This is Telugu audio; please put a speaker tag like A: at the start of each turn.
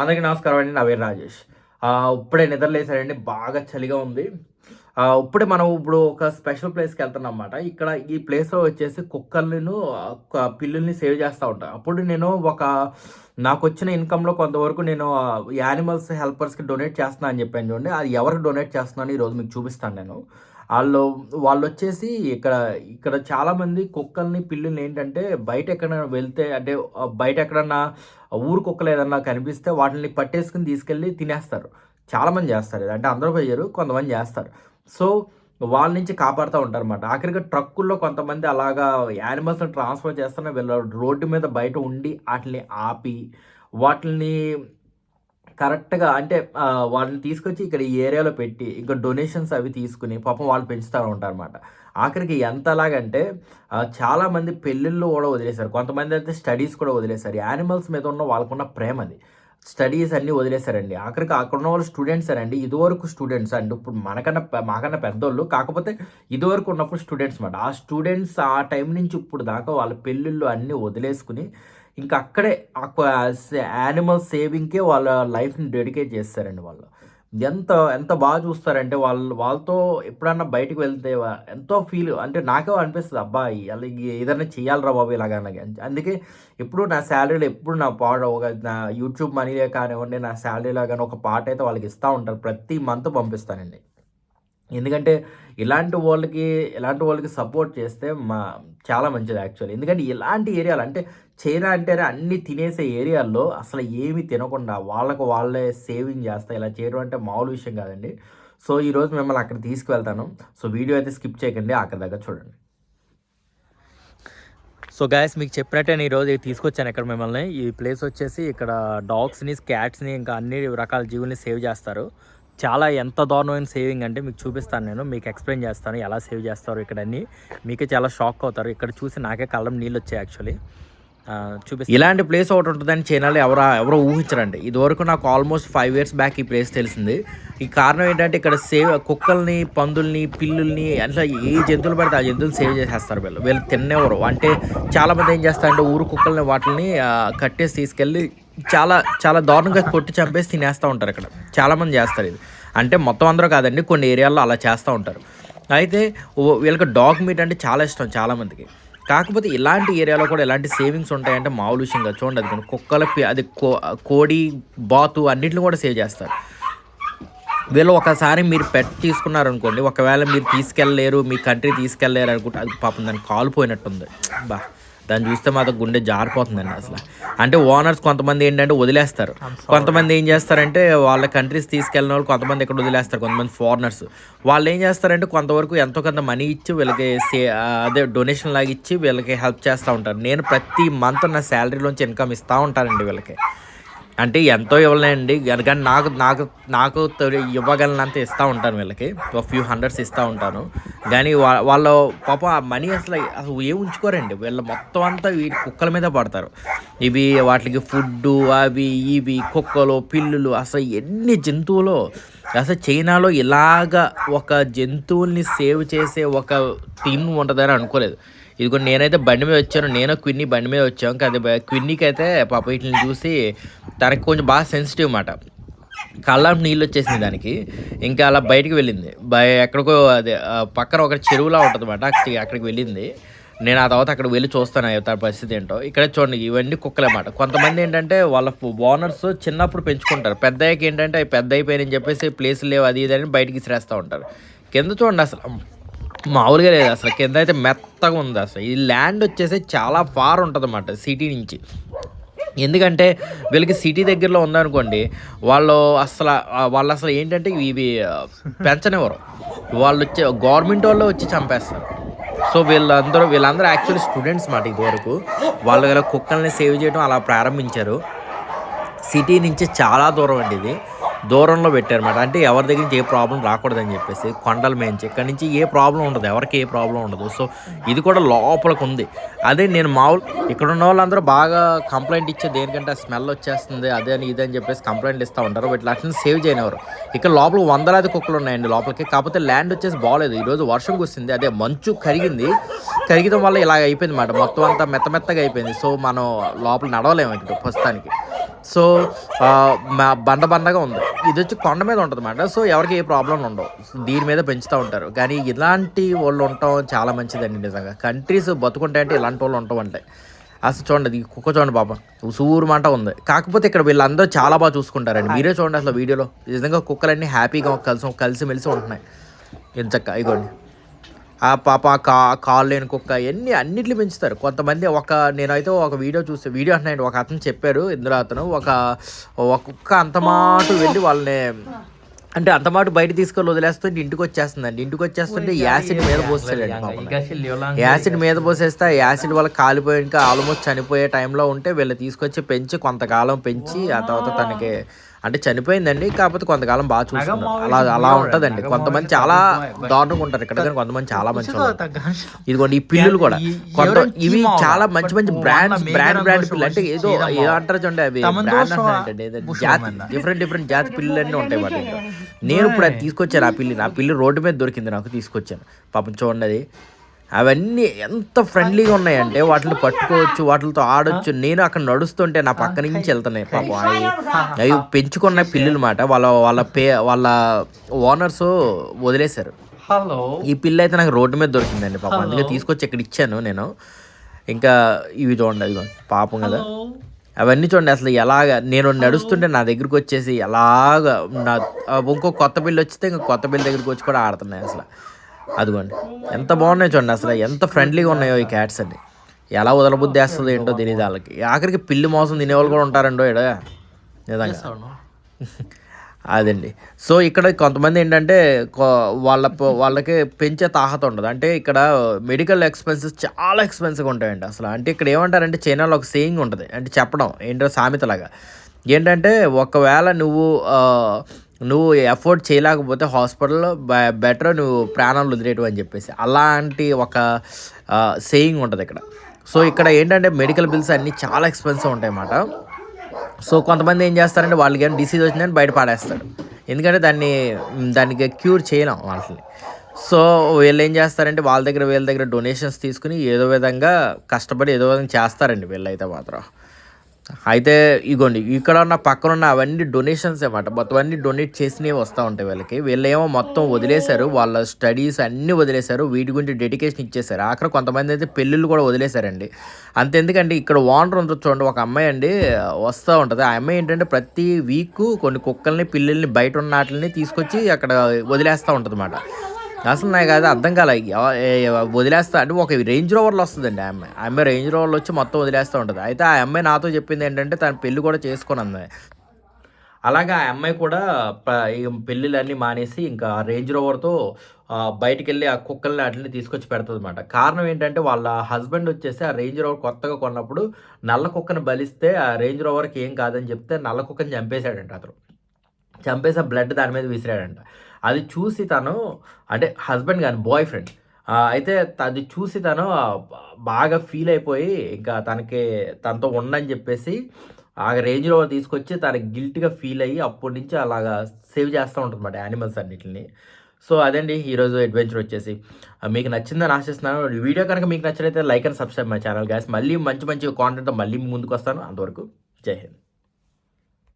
A: అందరికీ నమస్కారం అండి నా పేరు రాజేష్. ఇప్పుడే నిద్రలేసారండి బాగా చలిగా ఉంది. ఇప్పుడే మనం ఇప్పుడు ఒక స్పెషల్ ప్లేస్కి వెళ్తున్నాం అనమాట ఇక్కడ ఈ ప్లేస్లో వచ్చేసి కుక్కర్లను ఒక పిల్లుల్ని సేవ్ చేస్తూ ఉంటాను అప్పుడు నేను ఒక నాకు వచ్చిన ఇన్కంలో కొంతవరకు నేను యానిమల్స్ హెల్పర్స్కి డొనేట్ చేస్తున్నా అని చెప్పాను చూడండి. అది ఎవరికి డొనేట్ చేస్తున్నాను ఈరోజు మీకు చూపిస్తాను నేను. వాళ్ళు వాళ్ళు వచ్చేసి ఇక్కడ ఇక్కడ చాలామంది కుక్కల్ని పిల్లుల్ని ఏంటంటే బయట ఎక్కడైనా వెళ్తే అంటే బయట ఎక్కడన్నా ఊరు కుక్కలు ఏదన్నా కనిపిస్తే వాటిని పట్టేసుకుని తీసుకెళ్ళి తినేస్తారు. చాలామంది చేస్తారు అంటే అందరూ పోయారు కొంతమంది చేస్తారు. సో వాళ్ళ నుంచి కాపాడుతూ ఉంటారు అనమాట ఆఖరిగా ట్రక్కుల్లో కొంతమంది అలాగా యానిమల్స్ని ట్రాన్స్ఫర్ చేస్తున్న వీళ్ళ రోడ్డు మీద బయట ఉండి వాటిని ఆపి వాటిని కరెక్ట్గా అంటే వాళ్ళని తీసుకొచ్చి ఇక్కడ ఈ ఏరియాలో పెట్టి ఇంకా డొనేషన్స్ అవి తీసుకుని పాపం వాళ్ళు పెంచుతూ ఉంటారన్నమాట. ఆఖరికి ఎంతలాగంటే చాలామంది పెళ్ళిళ్ళు కూడా వదిలేశారు. కొంతమంది అయితే స్టడీస్ కూడా వదిలేశారు. యానిమల్స్ మీద ఉన్న వాళ్ళకున్న ప్రేమ అది. స్టడీస్ అన్నీ వదిలేశారండి. ఆఖరికి అక్కడ ఉన్న వాళ్ళు స్టూడెంట్స్ అండి. ఇదివరకు స్టూడెంట్స్ అండి. ఇప్పుడు మనకన్నా మాకన్నా పెద్దోళ్ళు. కాకపోతే ఇదివరకు ఉన్నప్పుడు స్టూడెంట్స్ అన్నమాట. ఆ స్టూడెంట్స్ ఆ టైం నుంచి ఇప్పుడు దాకా వాళ్ళ పెళ్ళిళ్ళు అన్నీ వదిలేసుకుని ఇంకా అక్కడే యానిమల్ సేవింగ్కే వాళ్ళ లైఫ్ని డెడికేట్ చేస్తారండి వాళ్ళు. ఎంత ఎంత బాగా చూస్తారంటే వాళ్ళు వాళ్ళతో ఎప్పుడన్నా బయటకు వెళ్తే ఎంతో ఫీల్ అంటే నాకే అనిపిస్తుంది అబ్బాయి అలాగే ఏదైనా చేయాలరా బాబు ఇలాగనగా అందుకే ఎప్పుడు నా శాలరీలో ఎప్పుడు నా పాట ఒక నా యూట్యూబ్ మనీలే కానివ్వండి నా శాలరీలో కానీ ఒక పాట అయితే వాళ్ళకి ఇస్తూ ఉంటారు. ప్రతి మంత్ పంపిస్తానండి. ఎందుకంటే ఇలాంటి వాళ్ళకి ఇలాంటి వాళ్ళకి సపోర్ట్ చేస్తే మా చాలా మంచిది యాక్చువల్లీ ఎందుకంటే ఇలాంటి ఏరియాలు అంటే చైనా అంటేనే అన్ని తినేసే ఏరియాల్లో అసలు ఏమీ తినకుండా వాళ్ళకు వాళ్ళే సేవింగ్ చేస్తా ఇలా చేయడం అంటే మామూలు విషయం కాదండి. సో ఈరోజు మిమ్మల్ని అక్కడ తీసుకువెళ్తాను. సో వీడియో అయితే స్కిప్ చేయకండి అక్కడ దగ్గర చూడండి. సో గాయస్ మీకు చెప్పినట్టే నేను ఈరోజు తీసుకొచ్చాను ఇక్కడ మిమ్మల్ని. ఈ ప్లేస్ వచ్చేసి ఇక్కడ డాగ్స్ని క్యాట్స్ని ఇంకా అన్ని రకాల జీవుల్ని సేవ్ చేస్తారు. చాలా ఎంత దారుణమైన సేవింగ్ అంటే మీకు చూపిస్తాను నేను మీకు ఎక్స్ప్లెయిన్ చేస్తాను ఎలా సేవ్ చేస్తారు ఇక్కడ మీకే చాలా షాక్ అవుతారు. ఇక్కడ చూసి నాకే కళ్ళం నీళ్ళు వచ్చాయి యాక్చువల్లీ చూపిస్తాను. ఇలాంటి ప్లేస్ ఒకటి ఉంటుందని చైనాలో ఎవరు ఎవరో ఊహించరండి. ఇదివరకు నాకు ఆల్మోస్ట్ ఫైవ్ ఇయర్స్ బ్యాక్ ఈ ప్లేస్ తెలిసింది. ఈ కారణం ఏంటంటే ఇక్కడ సేవ్ కుక్కల్ని పందుల్ని పిల్లుల్ని అట్లా ఏ జంతువులు పడితే ఆ జంతువులు సేవ్ చేసేస్తారు వీళ్ళు. వీళ్ళు తినేవారు. అంటే చాలామంది ఏం చేస్తారంటే ఊరు కుక్కల్ని వాటిని కట్టేసి తీసుకెళ్ళి చాలా చాలా దారుణంగా కొట్టి చంపేసి తినేస్తూ ఉంటారు ఇక్కడ చాలామంది చేస్తారు ఇది. అంటే మొత్తం అందరూ కాదండి కొన్ని ఏరియాల్లో అలా చేస్తూ ఉంటారు. అయితే వీళ్ళకి డాగ్ మీట్ అంటే చాలా ఇష్టం చాలామందికి కాకపోతే ఇలాంటి ఏరియాలో కూడా ఎలాంటి సేవింగ్స్ ఉంటాయంటే మామూలు విషయం చూడండి అది కుక్కల అది కో- కోడి బాతు అన్నింటిని కూడా సేవ్ చేస్తారు. వీళ్ళు ఒకసారి మీరు పెట్ తీసుకున్నారనుకోండి ఒకవేళ మీరు తీసుకెళ్ళలేరు మీ కంట్రీ తీసుకెళ్ళలేరు అనుకుంటే అది పాపం దానికి కాలిపోయినట్టుంది. బా. దాన్ని చూస్తే మాత్రం గుండె జారిపోతుందండి అసలు. అంటే ఓనర్స్ కొంతమంది ఏంటంటే వదిలేస్తారు. కొంతమంది ఏం చేస్తారంటే వాళ్ళ కంట్రీస్ తీసుకెళ్ళిన వాళ్ళు కొంతమంది ఇక్కడ వదిలేస్తారు కొంతమంది ఫారినర్స్ వాళ్ళు ఏం చేస్తారంటే కొంతవరకు ఎంతో కొంత మనీ ఇచ్చి వీళ్ళకి సే అదే డొనేషన్ లాగా ఇచ్చి వీళ్ళకి హెల్ప్ చేస్తూ ఉంటారు. నేను ప్రతి మంత్ నా శాలరీలోంచి ఇన్కమ్ ఇస్తూ ఉంటానండి వీళ్ళకి. అంటే ఎంతో ఇవ్వలేండి కానీ నాకు నాకు నాకు ఇవ్వగలనంత ఇస్తూ ఉంటాను వీళ్ళకి. ఒక ఫ్యూ హండ్రెడ్స్ ఇస్తూ ఉంటాను. కానీ వా- పాపం పాప ఆ మనీ అసలు అసలు ఏం ఉంచుకోరండి. వీళ్ళు మొత్తం అంతా వీటి కుక్కల మీద పడతారు. ఇవి వాటికి ఫుడ్డు అవి ఇవి కుక్కలు పిల్లులు అసలు ఎన్ని జంతువులు అసలు చైనాలో ఇలాగ ఒక జంతువుల్ని సేవ్ చేసే ఒక టీమ్ ఉంటుందని అనుకోలేదు. ఇదిగో నేనైతే బండి మీద వచ్చాను. నేను క్విన్ని బండి మీద వచ్చాను కానీ క్విన్నికి అయితే పాప వీటిని చూసి తనకి కొంచెం బాగా సెన్సిటివ్ మాట. కళ్ళంపు నీళ్ళు వచ్చేసింది దానికి. ఇంకా అలా బయటికి వెళ్ళింది. బయ ఎక్కడికో అదే పక్కన ఒక చెరువులా ఉంటుంది అనమాట అక్కడికి వెళ్ళింది. నేను ఆ తర్వాత అక్కడ వెళ్ళి చూస్తాను తన పరిస్థితి ఏంటో. ఇక్కడ చూడండి ఇవన్నీ కుక్కలన్నమాట కొంతమంది ఏంటంటే వాళ్ళ ఓనర్స్ చిన్నప్పుడు పెంచుకుంటారు. పెద్ద అయ్యాక ఏంటంటే అవి పెద్ద అయిపోయాయని చెప్పేసి ప్లేసులు లేవు అది ఇది అని బయటికి ఇసిరేస్తూ ఉంటారు. కింద చూడండి అసలు మామూలుగా లేదు అసలు. కింద అయితే మెత్తగా ఉంది అసలు. ఈ ల్యాండ్ వచ్చేసి చాలా ఫార్ ఉంటుంది అన్నమాట సిటీ నుంచి. ఎందుకంటే వీళ్ళకి సిటీ దగ్గరలో ఉందనుకోండి వాళ్ళు అసలు వాళ్ళు అసలు ఏంటంటే ఇవి పెంచనివ్వరు. వాళ్ళు వచ్చి గవర్నమెంట్ వాళ్ళు వచ్చి చంపేస్తారు. సో వీళ్ళందరూ వీళ్ళందరూ యాక్చువల్లీ స్టూడెంట్స్ మాట ఇదివరకు. వాళ్ళు వీళ్ళ కుక్కల్ని సేవ్ చేయడం అలా ప్రారంభించారు. సిటీ నుంచి చాలా దూరం అండి ఇది. దూరంలో పెట్టారన్నమాట. అంటే ఎవరి దగ్గర నుంచి ఏ ప్రాబ్లం రాకూడదని చెప్పేసి కొండల మేంచి ఇక్కడ నుంచి ఏ ప్రాబ్లం ఉండదు ఎవరికి ఏ ప్రాబ్లం ఉండదు. సో ఇది కూడా లోపలికి ఉంది. అదే నేను మామూలు ఇక్కడ ఉన్న వాళ్ళందరూ బాగా కంప్లైంట్ ఇచ్చే దేనికంటే స్మెల్ వచ్చేస్తుంది అదే అని ఇదని అని చెప్పేసి కంప్లైంట్ ఇస్తూ ఉంటారు. వీటి అట్లా సేవ్ చేయనివారు ఇక్కడ లోపల వందలాది కుక్కలు ఉన్నాయండి లోపలికి. కాకపోతే ల్యాండ్ వచ్చేసి బాగోలేదు ఈరోజు వర్షం కురిసింది. అదే మంచు కరిగింది. కరిగడం వల్ల ఇలా అయిపోయింది మాట మొత్తం అంతా మెత్త మెత్తగా అయిపోయింది. సో మనం లోపల నడవలేము ఇక్కడ ప్రస్తుతానికి. సో మా- బండ బండగా ఉంది. ఇది వచ్చి కొండ మీద ఉంటుందన్నమాట. సో ఎవరికి ఏ ప్రాబ్లం ఉండవు. దీని మీద పెంచుతూ ఉంటారు. కానీ ఇలాంటి వాళ్ళు ఉండటం చాలా మంచిదండి నిజంగా. కంట్రీస్ బతుకుంటాయంటే ఇలాంటి వాళ్ళు ఉండటం అంటే. అసలు చూడండి కుక్క చూడండి పాప. మాట ఉంది. కాకపోతే ఇక్కడ వీళ్ళందరూ చాలా బాగా చూసుకుంటారండి. మీరే చూడండి అసలు వీడియోలో. నిజంగా కుక్కలన్నీ హ్యాపీగా కలిసి కలిసిమెలిసి ఉంటున్నాయి. ఎంచక్క ఇగోండి ఆ పాప కా కాళ్ళు లేని కుక్క ఇవన్నీ అన్నిటిని పెంచుతారు. కొంతమంది ఒక నేనైతే ఒక వీడియో చూస్తే వీడియో అంటున్నాను ఒక అతను చెప్పారు ఇందులో అతను ఒక ఒక కుక్క అంత మాట వెళ్ళి వాళ్ళని అంటే అంత మాట బయట తీసుకొని వదిలేస్తుంటే ఇంటికి వచ్చేస్తుందండి. ఇంటికి వచ్చేస్తుంటే యాసిడ్ మీద పోస్తాడండి యాసిడ్ మీద పోసేస్తే యాసిడ్ వల్ల కాలిపోయి ఇంకా ఆల్మోస్ట్ చనిపోయే టైంలో ఉంటే వీళ్ళు తీసుకొచ్చి పెంచి కొంతకాలం పెంచి ఆ తర్వాత తనకి అంటే చనిపోయిందండి కాకపోతే కొంతకాలం బాగా చూసుకున్నారు. అలా అలా ఉంటుందండి. కొంతమంది చాలా దారుణంగా ఉంటారు. ఇక్కడ కానీ కొంతమంది చాలా మంచి ఇదిగోండి ఈ పిల్లులు కూడా. కొంత ఇవి చాలా మంచి మంచి బ్రాండ్స్ బ్రాండ్ బ్రాండ్ పిల్లలు అంటే ఏదో ఏదో అంటారు చూడండి అవి బ్రాండ్ జాతి డిఫరెంట్ డిఫరెంట్ జాతి పిల్లలు అన్నీ ఉంటాయి వాటి. నేను ఇప్పుడు అది తీసుకొచ్చాను ఆ పిల్లి. నా పిల్లి రోడ్డు మీద దొరికింది నాకు తీసుకొచ్చాను. పాపం చూడండి అవన్నీ ఎంత ఫ్రెండ్లీగా ఉన్నాయంటే వాటిని పట్టుకోవచ్చు వాటితో ఆడొచ్చు. నేను అక్కడ నడుస్తుంటే నా పక్క నుంచి వెళ్తున్నాయి పాపం. అవి అవి పెంచుకున్న పిల్లులు మాట వాళ్ళ వాళ్ళ పే వాళ్ళ ఓనర్స్ వదిలేశారు.
B: హలో
A: ఈ పిల్ల అయితే నాకు రోడ్డు మీద దొరికిందండి పాపం. అందుకే తీసుకొచ్చి ఇక్కడ ఇచ్చాను నేను. ఇంకా ఇవి చూడండి అది పాపం కదా. అవన్నీ చూడండి అసలు ఎలాగ నేను నడుస్తుంటే నా దగ్గరికి వచ్చేసి ఎలాగ నా ఇంకో కొత్త పిల్లి వచ్చితే ఇంకా కొత్త పిల్లి దగ్గరికి వచ్చి కూడా ఆడుతున్నాయి అసలు. అదిగోండి. ఎంత బాగున్నాయి చూడండి అసలు ఎంత ఫ్రెండ్లీగా ఉన్నాయో ఈ క్యాట్స్ అండి ఎలా వదలబుద్ధి వేస్తుందో ఏంటో తెలియదు వాళ్ళకి. ఆఖరికి పిల్లి మోసం తినేవాళ్ళు కూడా ఉంటారండో ఇక్కడ నిజంగా. అదండి. సో ఇక్కడ కొంతమంది ఏంటంటే వాళ్ళ వాళ్ళకి పెంచే తాహత ఉండదు. అంటే ఇక్కడ మెడికల్ ఎక్స్పెన్సెస్ చాలా ఎక్స్పెన్సివ్గా ఉంటాయండి అసలు. అంటే ఇక్కడ ఏమంటారంటే చైనాలో ఒక సేయింగ్ ఉంటుంది. అంటే చెప్పడం ఏంటో సామెతలాగా. ఏంటంటే ఒకవేళ నువ్వు నువ్వు ఎఫోర్డ్ చేయలేకపోతే హాస్పిటల్లో బెటర్ నువ్వు ప్రాణాలు వదిలేయటం అని చెప్పేసి. అలాంటి ఒక సేయింగ్ ఉంటుంది ఇక్కడ. సో ఇక్కడ ఏంటంటే మెడికల్ బిల్స్ అన్నీ చాలా ఎక్స్పెన్సివ్ ఉంటాయి అన్నమాట సో కొంతమంది ఏం చేస్తారంటే వాళ్ళకి ఏమైనా డిసీజ్ వచ్చిందని బయట పాడేస్తారు. ఎందుకంటే దాన్ని దానికి క్యూర్ చేయలేం వాళ్ళని. సో వీళ్ళు ఏం చేస్తారంటే వాళ్ళ దగ్గర వీళ్ళ దగ్గర డొనేషన్స్ తీసుకుని ఏదో విధంగా కష్టపడి ఏదో విధంగా చేస్తారండి వీళ్ళైతే మాత్రం. అయితే ఇగోండి ఇక్కడ ఉన్న పక్కన ఉన్న అవన్నీ డొనేషన్స్ అన్నమాట మొత్తం అన్ని డొనేట్ చేసినవి వస్తూ ఉంటాయి వీళ్ళకి. వీళ్ళేమో మొత్తం వదిలేశారు వాళ్ళ స్టడీస్ అన్నీ వదిలేశారు వీటి గురించి డెడికేషన్ ఇచ్చేశారు. ఆఖరి కొంతమంది అయితే పెళ్ళిళ్ళు కూడా వదిలేశారండి. అంతెందుకంటే ఇక్కడ ఓనర్ ఉంటుంది చూడండి ఒక అమ్మాయి అండి వస్తూ ఉంటుంది. ఆ అమ్మాయి ఏంటంటే ప్రతి వీక్ కొన్ని కుక్కల్ని పిల్లల్ని బయట ఉన్న వాటిని తీసుకొచ్చి అక్కడ వదిలేస్తూ ఉంటుంది అన్నమాట అసలు నాకు అది అర్థం కాలే. వదిలేస్తా. అంటే ఒక రేంజ్ రోవర్లో వస్తుందండి ఆ అమ్మాయి. ఆ అమ్మాయి రేంజ్ రోవర్లో వచ్చి మొత్తం వదిలేస్తూ ఉంటుంది. అయితే ఆ అమ్మాయి నాతో చెప్పింది ఏంటంటే తన పెళ్ళి కూడా చేసుకుని అంది. అలాగా ఆ అమ్మాయి కూడా పెళ్ళిళ్ళన్నీ మానేసి ఇంకా రేంజ్ రోవర్తో బయటికి వెళ్ళి ఆ కుక్కల్ని వాటిని తీసుకొచ్చి పెడుతుంది అనమాట కారణం ఏంటంటే వాళ్ళ హస్బెండ్ వచ్చేసి ఆ రేంజ్ రోవర్ కొత్తగా కొన్నప్పుడు నల్ల కుక్కని బలిస్తే ఆ రేంజ్ రోవర్కి ఏం కాదని చెప్తే నల్ల కుక్కని చంపేశాడంట అతను. చంపేసి బ్లడ్ దాని మీద విసిరాడంట. అది చూసి తను అంటే హస్బెండ్ కానీ బాయ్ ఫ్రెండ్ అయితే అది చూసి తను బాగా ఫీల్ అయిపోయి ఇంకా తనకి తనతో ఉండని చెప్పేసి ఆ రేంజ్ రోవర్ తీసుకొచ్చి తనకి గిల్ట్గా ఫీల్ అయ్యి అప్పటి నుంచి అలాగా సేవ్ చేస్తూ ఉంటుంది అన్నమాట యానిమల్స్ అన్నిటిని. సో అదండి ఈరోజు అడ్వెంచర్ వచ్చేసి. మీకు నచ్చిందని ఆశిస్తున్నాను. వీడియో కనుక మీకు నచ్చినైతే like and subscribe my channel guys. మళ్ళీ మంచి మంచి కాంటెంట్తో మళ్ళీ ముందుకు వస్తాను అంతవరకు జై హింద్.